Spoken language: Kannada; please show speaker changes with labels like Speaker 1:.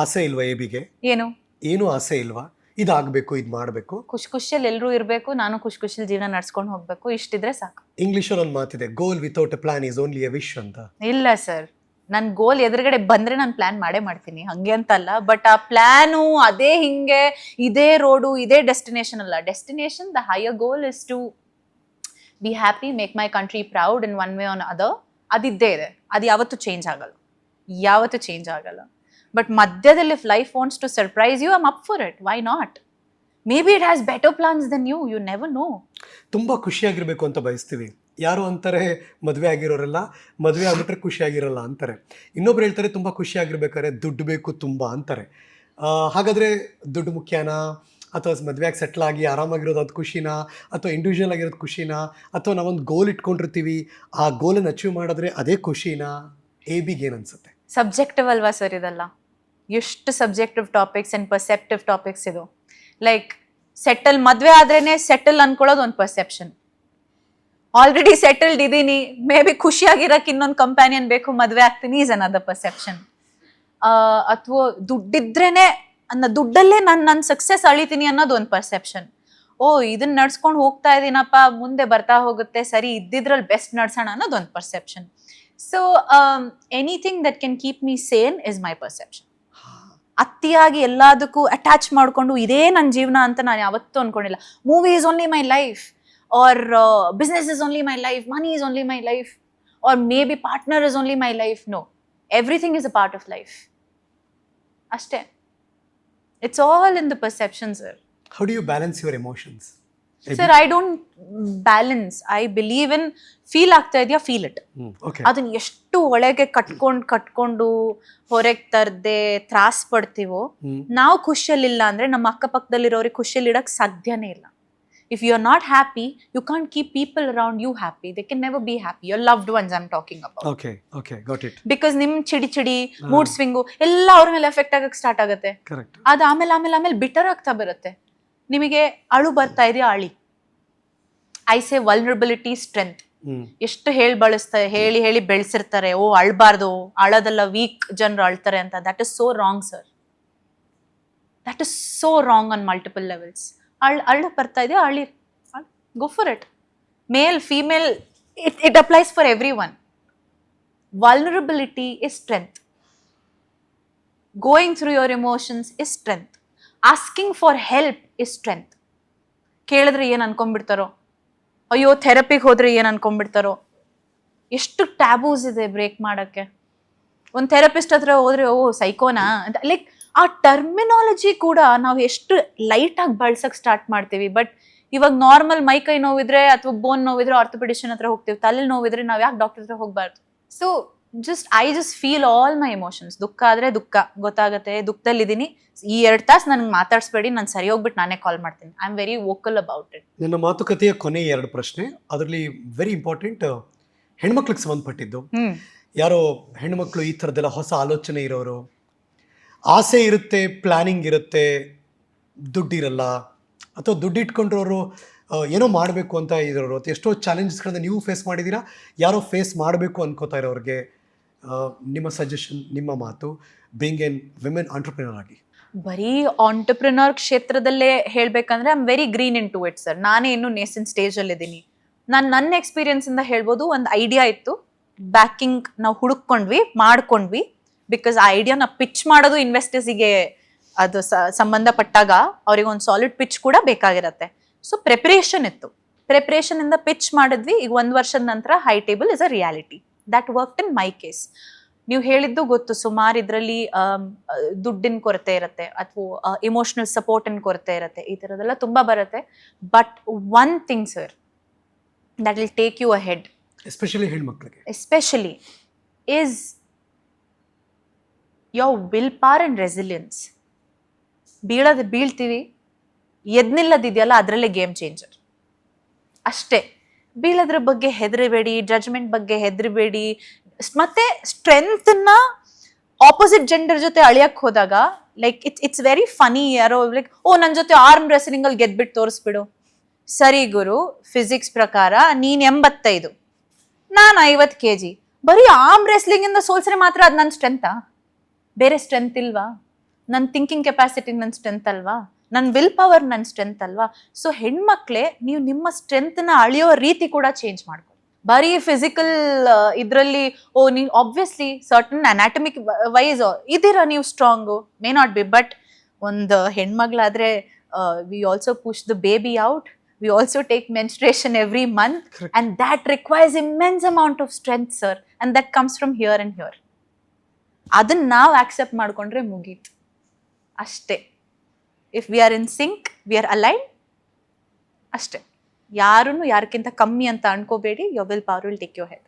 Speaker 1: ಆಸೆ ಇಲ್ವಾ ಎ ಬಿಗೆ
Speaker 2: ಏನು?
Speaker 1: ಏನು ಆಸೆ ಇಲ್ವಾ? ಇದಾಗಬೇಕು ಇದು ಮಾಡಬೇಕು.
Speaker 2: ಖುಷಿ ಖುಷಿಯಲ್ಲಿ ಎಲ್ಲರೂ ಇರಬೇಕು ನಾನು ಖುಷಿ ಖುಷಿಯಲ್ಲಿ ಜೀವನ ನಡೆಸ್ಕೊಂಡು ಹೋಗ್ಬೇಕು ಇಷ್ಟಿದ್ರೆ ಸಾಕು.
Speaker 1: ಇಂಗ್ಲೀಷಲ್ಲಿ ಒಂದು ಮಾತಿದೆ goal without a plan is only a wish ಅಂತ.
Speaker 2: ಇಲ್ಲ ಸರ್. ನನ್ನ ಗೋಲ್ ಎದುರುಗಡೆ ಬಂದ್ರೆ ನಾನು ಪ್ಲಾನ್ ಮಾಡೇ ಮಾಡ್ತೀನಿ. ಹಂಗೆ ಅಂತಲ್ಲ ಬಟ್ ಆ ಪ್ಲ್ಯಾನು ಅದೇ ಹಿಂಗೆ ಇದೇ ರೋಡು ಇದೇ ಡೆಸ್ಟಿನೇಷನ್ ಅಲ್ಲ. Destination the higher goal is to be happy make my country proud in one way on other ಅದಿದ್ದೇ ಇದೆ. ಅದು ಯಾವತ್ತೂ ಚೇಂಜ್ ಆಗಲ್ಲ. ಯಾವತ್ತೂ ಚೇಂಜ್ ಆಗಲ್ಲ. ಬಟ್ ಮಧ್ಯದಲ್ಲಿ if life wants to surprise you am up for it why not maybe it has better plans then you you never know
Speaker 1: ತುಂಬ ಖುಷಿಯಾಗಿರಬೇಕು ಅಂತ ಬಯಸ್ತೀವಿ. ಯಾರು ಅಂತಾರೆ ಮದುವೆ ಆಗಿರೋರೆಲ್ಲ ಮದುವೆ ಆಗಿಬಿಟ್ರೆ ಖುಷಿಯಾಗಿರಲ್ಲ ಅಂತಾರೆ. ಇನ್ನೊಬ್ರು ಹೇಳ್ತಾರೆ ತುಂಬ ಖುಷಿಯಾಗಿರ್ಬೇಕಾದ್ರೆ ದುಡ್ಡು ಬೇಕು ತುಂಬ ಅಂತಾರೆ. ಹಾಗಾದರೆ ದುಡ್ಡು ಮುಖ್ಯನಾ? ಅಥವಾ ಮದುವೆಯಾಗಿ ಆಗಿ ಸೆಟ್ಲ್ ಆಗಿ ಆರಾಮಾಗಿರೋದು ಅದು ಖುಷಿನಾ? ಅಥವಾ ಇಂಡಿವಿಜುವಲ್ ಆಗಿರೋದು ಖುಷಿನಾ? ಅಥವಾ ನಾವೊಂದು ಗೋಲ್ ಇಟ್ಕೊಂಡಿರ್ತೀವಿ ಆ ಗೋಲನ್ನು ಅಚೀವ್ ಮಾಡಿದ್ರೆ ಅದೇ ಖುಷಿನಾ? ಎ ಏನು ಅನ್ಸುತ್ತೆ?
Speaker 2: ಸಬ್ಜೆಕ್ಟಿವ್ ಅಲ್ವಾ ಸರ್ ಇದೆಲ್ಲ? ಎಷ್ಟು subjective topics and perceptive topics ಇದು? ಲೈಕ್ ಸೆಟಲ್ ಮದುವೆ ಆದ್ರೇನೆ ಸೆಟಲ್ ಅನ್ಕೊಳ್ಳೋದು ಒಂದು ಪರ್ಸೆಪ್ಷನ್ ಆಲ್ರೆಡಿ ಸೆಟಲ್ಡ್ ಇದ್ದೀನಿ ಮೇ ಬಿ ಖುಷಿಯಾಗಿರಕ್ಕೆ ಇನ್ನೊಂದು ಕಂಪ್ಯಾನಿಯನ್ ಬೇಕು, ಮದುವೆ ಆಗ್ತೀನಿ ಈಸ್ ಅನದರ್ ಪರ್ಸೆಪ್ಷನ್ ಅಥವಾ ದುಡ್ಡಿದ್ರೇನೆ, ಅನ್ನ ದುಡ್ಡಲ್ಲೇ ನಾನು ನನ್ನ ಸಕ್ಸಸ್ ಅಳಿತೀನಿ ಅನ್ನೋದು ಒಂದು ಪರ್ಸೆಪ್ಷನ್ ಓ ಇದನ್ನ ನಡ್ಸ್ಕೊಂಡು ಹೋಗ್ತಾ ಇದ್ದೀನಪ್ಪ ಮುಂದೆ ಬರ್ತಾ ಹೋಗುತ್ತೆ, ಸರಿ, ಇದ್ದಿದ್ರಲ್ಲಿ ಬೆಸ್ಟ್ ನಡ್ಸೋಣ ಅನ್ನೋದು ಒಂದು perception so anything that can keep me sane is my perception ಅತಿಯಾಗಿ ಎಲ್ಲದಕ್ಕೂ ಅಟ್ಯಾಚ್ ಮಾಡಿಕೊಂಡು ಇದೇ ನನ್ನ ಜೀವನ ಅಂತ ನಾನು ಯಾವತ್ತೂ ಅನ್ಕೊಂಡಿಲ್ಲ. Movie is only my life or business is only my life money is only my life or maybe partner is only my life no everything is a part of life ಅಷ್ಟೇ. It's all in the perception sir
Speaker 1: how do you balance your emotions
Speaker 2: sir I don't balance I believe in feel ಆಗ್ತಾ ಇದೆಯಾ? ಫೀಲ್ ಇಟ್ ಅದನ್ನ ಎಷ್ಟು ಒಳಗೆ ಕಟ್ಕೊಂಡು ಕಟ್ಕೊಂಡು ಹೊರಗೆ ತರದೆ ತ್ರಾಸ್ ಪಡ್ತೀವೋ ನಾವು ಖುಷಿಯಲ್ಲಿಲ್ಲ ಅಂದ್ರೆ ನಮ್ಮ ಅಕ್ಕಪಕ್ಕದಲ್ಲಿರೋರಿಗೆ ಖುಷಿಯಲ್ಲಿ ಇಡಕ್ ಸಾಧ್ಯನೇ ಇಲ್ಲ. If you are not happy you can't keep people around you happy they can never be happy your loved ones I'm talking about
Speaker 1: okay okay got it
Speaker 2: because ನಿಮ್ ಚಿಡಿ ಚಿಡಿ ಮೂಡ್ ಸ್ವಿಂಗು ಎಲ್ಲ ಅವ್ರ ಮೇಲೆ ಎಫೆಕ್ಟ್ ಆಗಕ್ ಸ್ಟಾರ್ಟ್ ಆಗುತ್ತೆ.
Speaker 1: ಕರೆಕ್ಟ್
Speaker 2: ಅದು ಆಮೇಲೆ ಆಮೇಲೆ ಆಮೇಲೆ ಬಿಟರ್ ಆಗ್ತಾ ಬರುತ್ತೆ. ನಿಮಗೆ ಅಳು ಬರ್ತಾ ಇದೆಯಾ ಅಳಿ. ಐ ಸೇ ವಲ್ನರಬಿಲಿಟಿ ಸ್ಟ್ರೆಂತ್ ಎಷ್ಟು ಹೇಳಿ ಬಳಸ್ತಾರೆ ಹೇಳಿ ಹೇಳಿ ಬೆಳೆಸಿರ್ತಾರೆ. ಓ ಅಳಬಾರ್ದು. ಅಳೋದೆಲ್ಲ ವೀಕ್ ಜನರು ಅಳ್ತಾರೆ ಅಂತ. That is so wrong sir that is so wrong on multiple levels ಅಳ್ ಅಳ್ಳ ಬರ್ತಾ ಇದೆಯಾ ಅಳಿ. Go for it male female it it applies for everyone vulnerability is strength going through your emotions is strength asking for help is strength ಕೇಳಿದ್ರೆ ಏನು ಅನ್ಕೊಂಡ್ಬಿಡ್ತಾರೋ? ಅಯ್ಯೋ ಥೆರಪಿಗೆ ಹೋದರೆ ಏನು ಅನ್ಕೊಂಡ್ಬಿಡ್ತಾರೋ? ಎಷ್ಟು ಟ್ಯಾಬೂಸ್ ಇದೆ ಬ್ರೇಕ್ ಮಾಡೋಕ್ಕೆ. ಒಂದು ಥೆರಪಿಸ್ಟ್ ಹತ್ರ ಹೋದ್ರೆ, ಓ ಸೈಕೋನಾ ಅಂತ ಲೈಕ್ ಆ ಟರ್ಮಿನಾಲಜಿ ಕೂಡ ನಾವು ಎಷ್ಟು ಲೈಟಾಗಿ ಬಳಸಕ್ಕೆ ಸ್ಟಾರ್ಟ್ ಮಾಡ್ತೀವಿ. ಬಟ್ ಇವಾಗ ನಾರ್ಮಲ್ ಮೈ ಕೈ ನೋವಿದ್ರೆ ಅಥವಾ ಬೋನ್ ನೋವಿದ್ರೆ ಆರ್ಥೋಪೆಡಿಷನ್ ಹತ್ರ ಹೋಗ್ತೀವಿ. ತಲೆ ನೋವಿದ್ರೆ ನಾವು ಯಾಕೆ ಡಾಕ್ಟರ್ ಹತ್ರ ಹೋಗಬಾರ್ದು? So just I just feel all my emotions ದುಃಖ ಆದರೆ ದುಃಖ ಗೊತ್ತಾಗತ್ತೆ ದುಃಖದಲ್ಲಿದ್ದೀನಿ. ಈ ಎರಡು ತಾಸು ನನಗೆ ಮಾತಾಡಿಸ್ಬೇಡಿ ನಾನು ಸರಿ ಹೋಗ್ಬಿಟ್ಟು ನಾನೇ ಕಾಲ್ ಮಾಡ್ತೀನಿ. I am very vocal about it
Speaker 1: ನನ್ನ ಮಾತುಕತೆಯ ಕೊನೆ ಎರಡು ಪ್ರಶ್ನೆ ಅದರಲ್ಲಿ ವೆರಿ ಇಂಪಾರ್ಟೆಂಟ್ ಹೆಣ್ಮಕ್ಳಿಗೆ ಸಂಬಂಧಪಟ್ಟಿದ್ದು. ಯಾರೋ ಹೆಣ್ಮಕ್ಳು ಈ ಥರದ್ದೆಲ್ಲ ಹೊಸ ಆಲೋಚನೆ ಇರೋರು ಆಸೆ ಇರುತ್ತೆ ಪ್ಲ್ಯಾನಿಂಗ್ ಇರುತ್ತೆ ದುಡ್ಡಿರಲ್ಲ ಅಥವಾ ದುಡ್ಡು ಇಟ್ಕೊಂಡಿರೋರು ಏನೋ ಮಾಡಬೇಕು ಅಂತ ಇರೋರು ಅಥವಾ ಎಷ್ಟೋ ಚಾಲೆಂಜಸ್ಗಳನ್ನ ನೀವು ಫೇಸ್ ಮಾಡಿದ್ದೀರಾ ಯಾರೋ ಫೇಸ್ ಮಾಡಬೇಕು ಅನ್ಕೋತಾ ಇರೋರಿಗೆ ನಿಮ್ಮ ಸಜೆಷನ್ ನಿಮ್ಮ ಮಾತು ಬೀಂಗ್ ಎನ್ ವಿಮೆನ್ ಆಂಟರ್ಪ್ರಿನರ್ ಆಗಿ.
Speaker 2: ಬರೀ ಆಂಟರ್ಪ್ರಿನರ್ ಕ್ಷೇತ್ರದಲ್ಲೇ ಹೇಳಬೇಕಂದ್ರೆ I'm very green into it sir ನಾನೇ ಇನ್ನು ನೇಸನ್ ಸ್ಟೇಜಲ್ಲಿ ಇದ್ದೀನಿ. ನಾನು ನನ್ನ ಎಕ್ಸ್ಪೀರಿಯನ್ಸ್ ಇಂದ ಹೇಳ್ಬೋದು, ಒಂದು ಐಡಿಯಾ ಇತ್ತು. ಬ್ಯಾಕಿಂಗ್ ನಾವು ಹುಡುಕೊಂಡ್ವಿ ಮಾಡ್ಕೊಂಡ್ವಿ. ಬಿಕಾಸ್ ಆ ಐಡಿಯಾನ ಪಿಚ್ ಮಾಡೋದು ಇನ್ವೆಸ್ಟರ್ಸಿಗೆ ಅದು ಸಂಬಂಧಪಟ್ಟಾಗ ಅವ್ರಿಗೆ ಒಂದು ಸಾಲಿಡ್ ಪಿಚ್ ಕೂಡ ಬೇಕಾಗಿರತ್ತೆ. ಸೊ ಪ್ರಿಪ್ರೇಷನ್ ಇತ್ತು. ಪ್ರಿಪ್ರೇಷನ್ ಇಂದ ಪಿಚ್ ಮಾಡಿದ್ವಿ. ಈಗ ಒಂದು ವರ್ಷದ ನಂತರ high table is a reality that work in my case ನೀವು ಹೇಳಿದ್ದು ಗೊತ್ತು ಸುಮಾರು ಇದರಲ್ಲಿ ದುಡ್ಡಿನ ಕೊರತೆ ಇರುತ್ತೆ ಅಥವಾ ಇಮೋಷನಲ್ ಸಪೋರ್ಟಿನ ಕೊರತೆ ಇರುತ್ತೆ ಈ ಥರದೆಲ್ಲ ತುಂಬ ಬರುತ್ತೆ. But one thing sir that will take you ahead
Speaker 1: especially ಹೆಣ್ಮಕ್ಳಿಗೆ.
Speaker 2: Especially is your will power and resilience ಬೀಳೋದು ಬೀಳ್ತೀವಿ ಎದ್ನಿಲ್ಲದಿದೆಯಲ್ಲ ಅದರಲ್ಲೇ ಗೇಮ್ ಚೇಂಜರ್ ಅಷ್ಟೇ. ಬೀಳೋದ್ರ ಬಗ್ಗೆ ಹೆದರಬೇಡಿ ಜಡ್ಜ್ಮೆಂಟ್ ಬಗ್ಗೆ ಹೆದರಬೇಡಿ. ಮತ್ತೆ ಸ್ಟ್ರೆಂತ್ನ ಆಪೋಸಿಟ್ ಜೆಂಡರ್ ಜೊತೆ ಅಳಿಯಕ್ಕೆ ಹೋದಾಗ like it's it's very funny ಯಾರೋ ಲೈಕ್ ಓ ನನ್ನ ಜೊತೆ ಆರ್ಮ್ ರೆಸ್ಲಿಂಗಲ್ಲಿ ಗೆದ್ಬಿಟ್ಟು ತೋರಿಸ್ಬಿಡು. ಸರಿ ಗುರು ಫಿಸಿಕ್ಸ್ ಪ್ರಕಾರ ನೀನು ಎಂಬತ್ತೈದು, ನಾನು ಐವತ್ತು ಕೆ ಜಿ ಬರೀ ಆರ್ಮ್ ರೆಸ್ಲಿಂಗಿಂದ ಸೋಲ್ಸ್ರೆ ಮಾತ್ರ ಅದು ನನ್ನ ಸ್ಟ್ರೆಂತಾ ಬೇರೆ ಸ್ಟ್ರೆಂತ್ ಇಲ್ವಾ? ನನ್ನ ಥಿಂಕಿಂಗ್ ಕೆಪಾಸಿಟಿ ನನ್ನ ಸ್ಟ್ರೆಂತ್ ಅಲ್ವಾ? ನನ್ನ ವಿಲ್ ಪವರ್ ನನ್ನ ಸ್ಟ್ರೆಂತ್ ಅಲ್ವಾ? ಸೊ ಹೆಣ್ಮಕ್ಳೇ ನೀವು ನಿಮ್ಮ ಸ್ಟ್ರೆಂತ್ನ ಅಳಿಯೋ ರೀತಿ ಕೂಡ ಚೇಂಜ್ ಮಾಡ್ಕೊಳ್ಳಿ ಬರೀ ಫಿಸಿಕಲ್ ಇದರಲ್ಲಿ ಓ ನೀವು ಆಬ್ವಿಯಸ್ಲಿ ಸರ್ಟನ್ ಅನಾಟಮಿಕ್ ವೈಸ್ ಇದೀರಾ ನೀವು strong may not be but ಒಂದು ಹೆಣ್ಮಗ್ಳಾದ್ರೆ we also push the baby out we also take menstruation every month. And that requires immense amount of strength sir and that comes from here and here ಅದನ್ನ ನಾವು ಆಕ್ಸೆಪ್ಟ್ ಮಾಡ್ಕೊಂಡ್ರೆ ಮುಗೀತು. ಅಷ್ಟೇ. If we are in sync we are align ಅಷ್ಟೇ. ಯಾರೂ ಯಾರಕ್ಕಿಂತ ಕಮ್ಮಿ ಅಂತ ಅನ್ಕೋಬೇಡಿ your will power will take your head